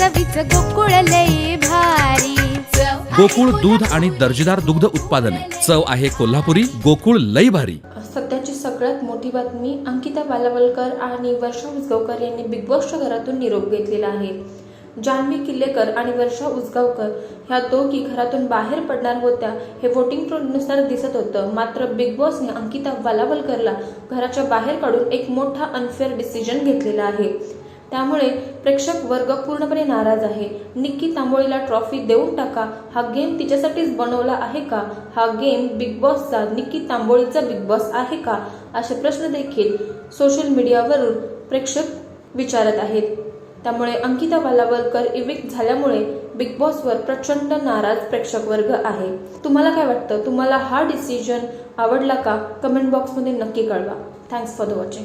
चवीच गोकुळ लई भारी. गोकुळ दूध आणि दर्जेदार दुग्ध उत्पादने. चव आहे कोल्हापुरी गोकुळ लई भारी. सध्याची सगळ्यात मोठी बातमी अंकिता बालावलकर आणि वर्षा उसगावकर यांनी बिग बॉसच्या घरातून निरोप घेतलेला आहे. जान्हवी किल्लेकर आणि वर्षा उसगावकर ह्या दोघी घरातून बाहेर पडणार होत्या हे वोटिंग ट्रोलनुसार दिसत होतं. मात्र बिग बॉसने अंकिता बालावलकरला घराच्या बाहेर काढून एक मोठा अनफेअर डिसिजन घेतलेला आहे. त्यामुळे प्रेक्षक वर्ग पूर्णपणे नाराज आहे. निक्की तांबोळीला ट्रॉफी देऊन टाका. हा गेम तिच्यासाठीच बनवला आहे का? हा गेम बिग बॉसचा निक्की तांबोळीचा बिग बॉस आहे का? असे प्रश्न देखील सोशल मीडियावरून प्रेक्षक विचारत आहेत. त्यामुळे अंकिता बालावलकर इविक झाल्यामुळे बिग बॉसवर प्रचंड नाराज प्रेक्षक वर्ग आहे. तुम्हाला काय वाटतं? तुम्हाला हा डिसिजन आवडला का? कमेंट बॉक्समध्ये नक्की कळवा. Thanks for the watching